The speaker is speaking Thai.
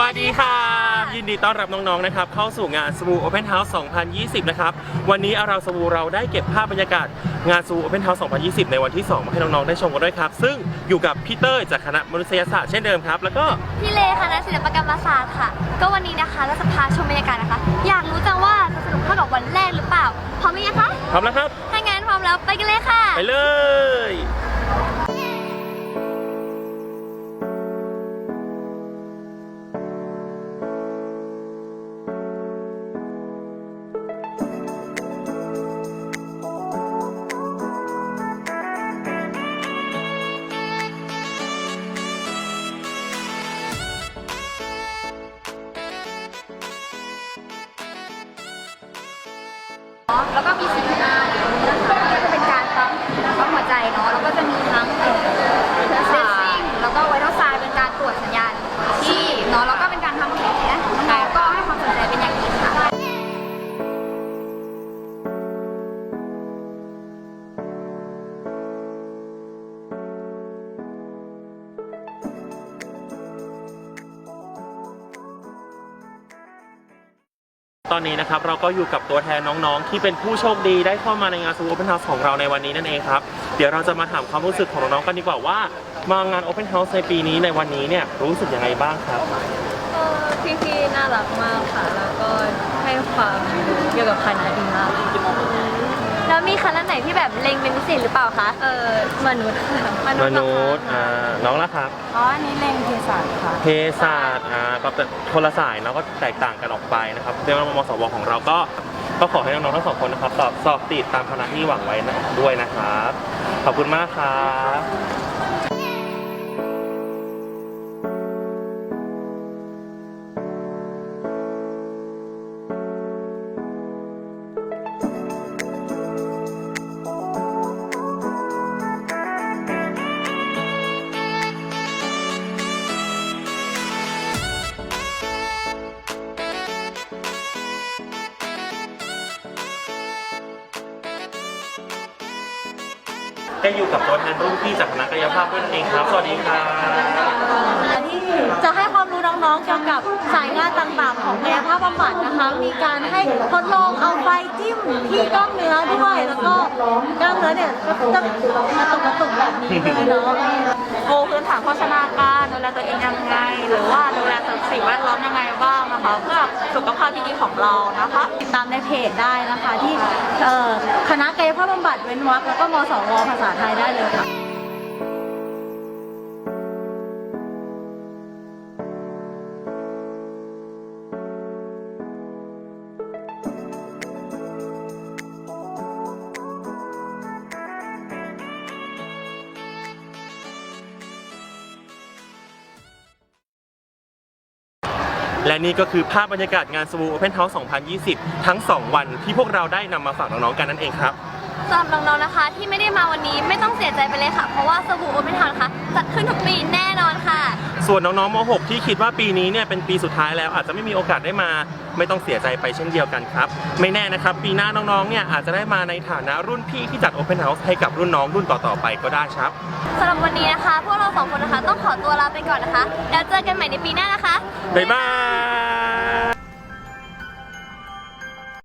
วัสดีค่ะ ยินดีต้อนรับน้องๆนะครับเข้าสู่งานสบู Open House 2020 นะครับ วันนี้อาราสบูเราได้เก็บภาพบรรยากาศงานสบู Open House 2020 ในวันที่ 2 มาให้น้องๆได้ชมกันด้วยครับ ซึ่งอยู่กับพี่เต้ยจากคณะมนุษยศาสตร์เช่นเดิมครับ แล้วก็พี่เลคณะศิลปกรรมศาสตร์ค่ะ ก็วันนี้นะคะเราจะพาชมบรรยากาศนะคะ อยากรู้จังว่าจะสนุกเท่ากับวันแรกหรือเปล่าพร้อมไหมยังคะพร้อมแล้วครับถ้างั้นพร้อมแล้วไปกันเลยค่ะ ไปเลย แล้วก็มีสี ตอนนี้นะครับเราก็อยู่กับตัวแทนน้องๆ ที่เป็นผู้โชคดีได้เข้ามาในงานสบู Open House ของเราในวันนี้นั่นเองครับ เดี๋ยวเราจะมาถามความรู้สึกของน้องๆกันดีกว่าว่ามางาน Open House ในปีนี้ในวันนี้เนี่ยรู้สึกยังไงบ้างครับพี่ๆน่ารักมากค่ะ แล้วก็ให้ความรู้เกี่ยวกับคณะดีมาก แล้วมีคณะไหนที่แบบเล็งเป็นพิเศษหรือเปล่าคะเออมนุษย์ค่ะมนุษย์อ่าน้องละครับอ๋ออันนี้เล็งเภสัชค่ะ เภสัชอ่าก็เป็นคนละสายเนาะก็แตกต่างกันออกไปนะครับเรื่องมสวของเราก็ก็ขอให้น้องๆทั้งสองคนนะครับสอบสอบติดตามคณะที่หวังไว้นะด้วยนะครับ ขอบคุณมากครับ ได้อยู่กับตัวแทนรุ่นพี่จากคณะกายภาพด้วยนั่นเองครับ สวัสดีครับที่จะให้ความรู้น้องๆเกี่ยวกับสายงานต่างๆ ของกายภาพบำบัดนะคะ มีการให้ทดลองเอาไฟจิ้มที่กล้ามเนื้อด้วย แล้วก็กล้ามเนื้อเนี่ยก็จะกระตุกกระตุกแบบนี้เลยเนาะโอพื้นฐานโภชนาการ ดูแลตัวเองยังไง หรือว่าดูแลสิ่งแวดล้อมยังไงบ้างนะคะเพื่อสุขภาพที่ดีของเรานะคะ ติดตามในเพจได้นะคะ ที่คณะกายภาพบำบัดเว้นวรรคแล้วก็มสวภาษาไทยได้เลยค่ะ และนี่ก็คือภาพบรรยากาศงานสบู Open House 2020 ทั้ง 2 วันที่พวกเราได้นำมาฝากน้องๆกันนั่นเองครับสำหรับน้องๆนะคะ ที่ไม่ได้มาวันนี้ไม่ต้องเสียใจไปเลยค่ะ เพราะว่าสบู่โอเปนทาวนะคะจัดขึ้นทุกปีแน่นอนค่ะ ส่วนน้องๆม .6 ที่คิดว่าปีนี้เนี่ยเป็นปีสุดท้ายแล้ว อาจจะไม่มีโอกาสได้มา ไม่ต้องเสียใจไปเช่นเดียวกันครับ ไม่แน่นะครับ ปีหน้าน้องๆเนี่ยอาจจะได้มาในฐานะรุ่นพี่ที่จัด Open House ให้กับรุ่นน้องรุ่นต่อๆไปก็ได้ครับสำหรับวันนี้นะคะพวกเราสองคนนะคะต้องขอตัวลา ไปก่อนนะคะ แล้วเจอกันใหม่ในปีหน้านะคะ บ๊ายบาย